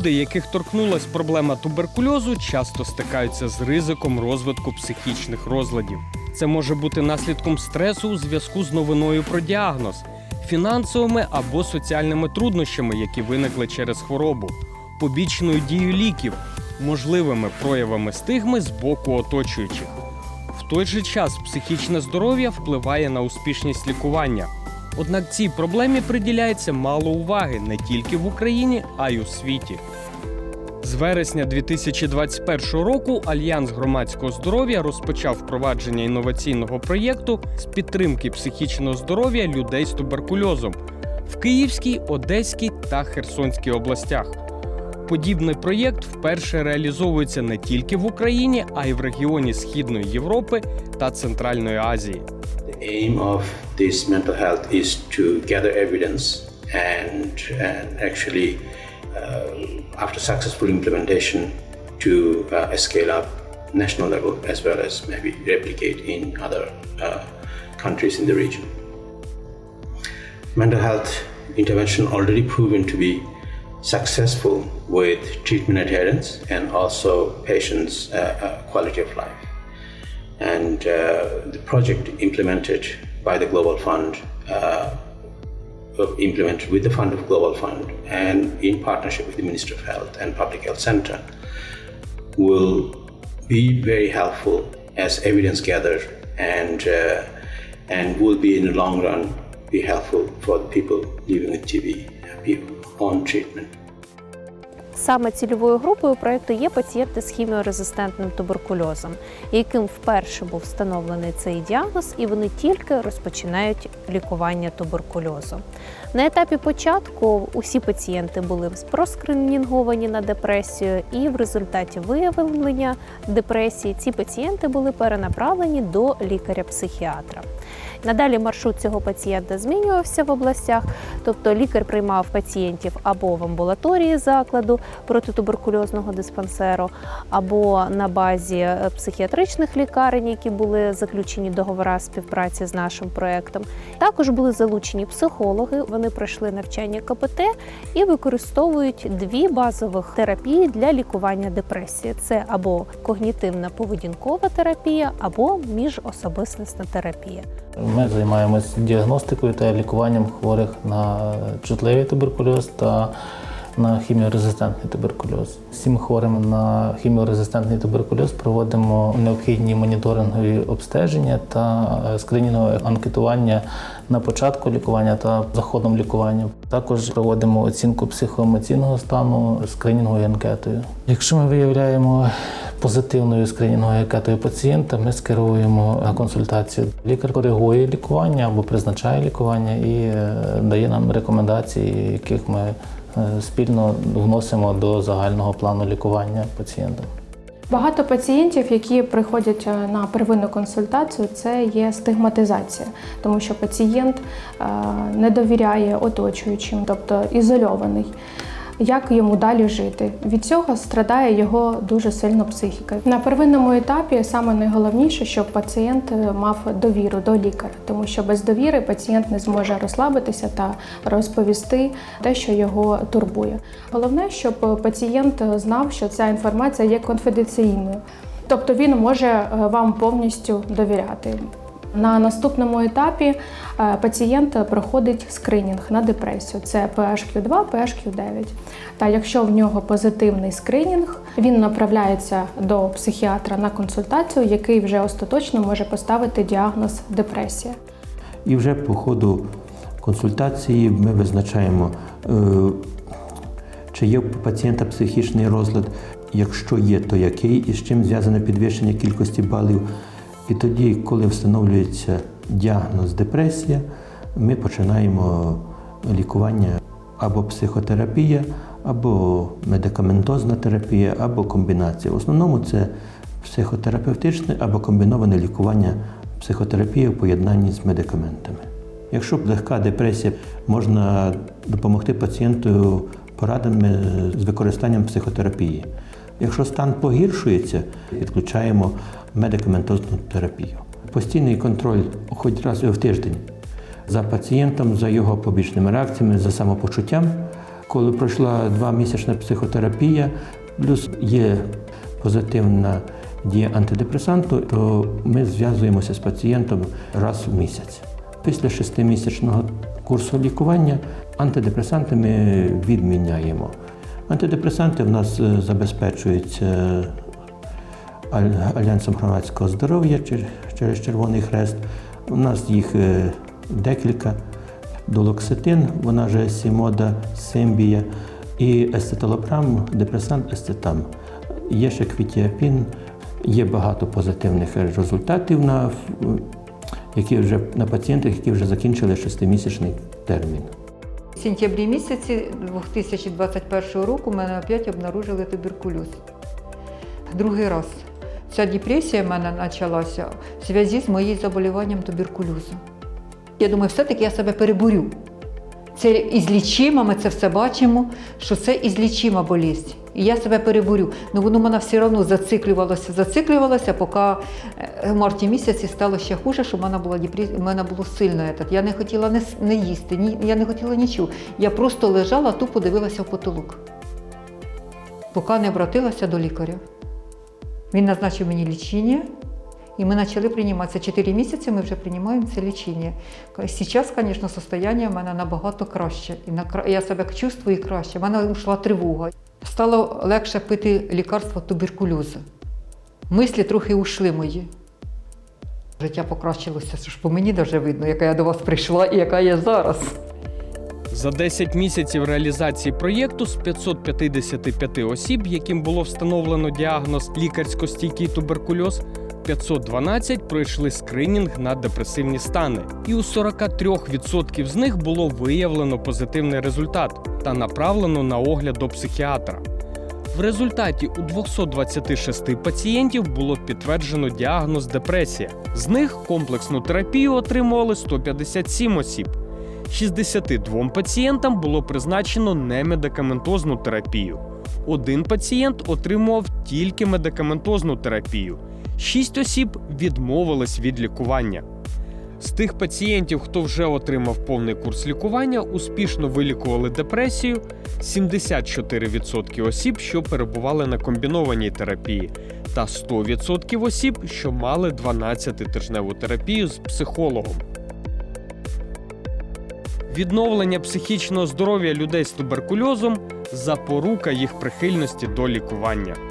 Люди, яких торкнулась проблема туберкульозу, часто стикаються з ризиком розвитку психічних розладів. Це може бути наслідком стресу у зв'язку з новиною про діагноз, фінансовими або соціальними труднощами, які виникли через хворобу, побічною дією ліків, можливими проявами стигми з боку оточуючих. В той же час психічне здоров'я впливає на успішність лікування. Однак цій проблемі приділяється мало уваги не тільки в Україні, а й у світі. З вересня 2021 року Альянс громадського здоров'я розпочав впровадження інноваційного проєкту з підтримки психічного здоров'я людей з туберкульозом в Київській, Одеській та Херсонській областях. Подібний проєкт вперше реалізовується не тільки в Україні, а й в регіоні Східної Європи та Центральної Азії. The aim of this mental health is to gather evidence and, and actually, uh, after successful implementation, to uh, scale up national level as well as maybe replicate in other uh, countries in the region. Mental health intervention already proven to be successful with treatment adherence and also patients' uh, uh, quality of life and uh, the project implemented by the Global Fund, uh, implemented with the Fund of Global Fund and in partnership with the Ministry of Health and Public Health Center, will be very helpful as evidence gathered and uh, and will be in the long run be helpful for the people living with TB, people on treatment. Саме цільовою групою проекту є пацієнти з хіміорезистентним туберкульозом, яким вперше був встановлений цей діагноз, і вони тільки розпочинають лікування туберкульозу. На етапі початку усі пацієнти були проскринінговані на депресію, і в результаті виявлення депресії ці пацієнти були перенаправлені до лікаря-психіатра. Надалі маршрут цього пацієнта змінювався в областях, тобто лікар приймав пацієнтів або в амбулаторії закладу протитуберкульозного диспансеру, або на базі е, психіатричних лікарень, які були заключені договори співпраці з нашим проектом. Також були залучені психологи. Вони пройшли навчання КПТ і використовують дві базових терапії для лікування депресії: це або когнітивна поведінкова терапія, або міжособистісна терапія. Ми займаємось діагностикою та лікуванням хворих на чутливий туберкульоз та на хіміорезистентний туберкульоз. Всім хворим на хіміорезистентний туберкульоз проводимо необхідні моніторингові обстеження та е, скринінгове анкетування на початку лікування та за ходом лікування. Також проводимо оцінку психоемоційного стану скринінговою анкетою. Якщо ми виявляємо позитивною скринінговою анкетою пацієнта, ми скеровуємо на консультацію. Лікар коригує лікування або призначає лікування і е, дає нам рекомендації, яких ми спільно вносимо до загального плану лікування пацієнта. Багато пацієнтів, які приходять е, на первинну консультацію, це є стигматизація, тому що пацієнт е, не довіряє оточуючим, тобто ізольований. Як йому далі жити? Від цього страдає його дуже сильно психіка. На первинному етапі саме найголовніше, щоб пацієнт е, мав довіру до лікаря, тому що без довіри пацієнт не зможе розслабитися та розповісти те, що його турбує. Головне, щоб пацієнт знав, що ця інформація є конфіденційною, тобто він може е, вам повністю довіряти. На наступному етапі е, пацієнт проходить скринінг на депресію. Це PHQ-2, PHQ-9. Та якщо в нього позитивний скринінг, він направляється до психіатра на консультацію, який вже остаточно може поставити діагноз депресія. І вже по ходу консультації ми визначаємо, е, чи є у пацієнта психічний розлад. Якщо є, то який і з чим зв'язане підвищення кількості балів. І тоді, коли встановлюється діагноз депресія, ми починаємо лікування або психотерапія, або медикаментозна терапія, або комбінація. В основному це психотерапевтичне або комбіноване лікування психотерапії в поєднанні з медикаментами. Якщо легка депресія, можна допомогти пацієнту порадами з використанням психотерапії. Якщо стан погіршується, відключаємо медикаментозну терапію. Постійний контроль хоч раз в тиждень за пацієнтом, за його побічними реакціями, за самопочуттям Коли пройшла двомісячна психотерапія, плюс є позитивна дія антидепресанту, то ми зв'язуємося з пацієнтом раз в місяць. Після шестимісячного курсу лікування антидепресанти ми відміняємо. Антидепресанти в нас е, забезпечуються Альянсом громадського здоров'я через Червоний Хрест. У нас їх е, декілька. Долоксетин, вона же Сімода, Симбія і естеталопрам, депресант, естетам. Є ще квітіапін, є багато позитивних результатів на, які вже, на пацієнтах, які вже закінчили шестимісячний термін. В сентябрі місяці 2021 року мене опять обнаружили туберкульоз. Другий раз. Ця депресія в мене почалася в зв'язку з моїм заболіванням туберкульозу. Я думаю, все-таки я себе переборю. Це ізлічимо, ми це все бачимо, що це ізлічима болість. І я себе переборю. Ну воно мене все одно зациклювалося, зациклювалося, поки е, в марті місяці стало ще хуже, що в мене була депресія, в мене було сильно. этот. Я не хотіла не, не їсти, ні, я не хотіла нічого. Я просто лежала, тупо дивилася в потолок, поки не обратилася до лікаря. Він назначив мені лічення, і ми почали приймати. Це 4 місяці ми вже приймаємо це лічення. Зараз, звісно, состояние в мене набагато краще. І я себе чувствую краще. В мене йшла тривога. Стало легше пити лікарства туберкульозу. Мислі трохи ушли мої. Життя покращилося, що ж по мені навіть видно, яка я до вас прийшла і яка я зараз. За 10 місяців реалізації проєкту з 555 осіб, яким було встановлено діагноз лікарсько-стійкий туберкульоз, 512 пройшли скринінг на депресивні стани, і у 43% з них було виявлено позитивний результат та направлено на огляд до психіатра. В результаті у 226 пацієнтів було підтверджено діагноз депресія. З них комплексну терапію отримували 157 осіб. 62 пацієнтам було призначено немедикаментозну терапію. Один пацієнт отримував тільки медикаментозну терапію. Шість осіб відмовились від лікування. З тих пацієнтів, хто вже отримав повний курс лікування, успішно вилікували депресію 74% осіб, що перебували на комбінованій терапії, та 100% осіб, що мали 12-тижневу терапію з психологом. Відновлення психічного здоров'я людей з туберкульозом запорука їх прихильності до лікування.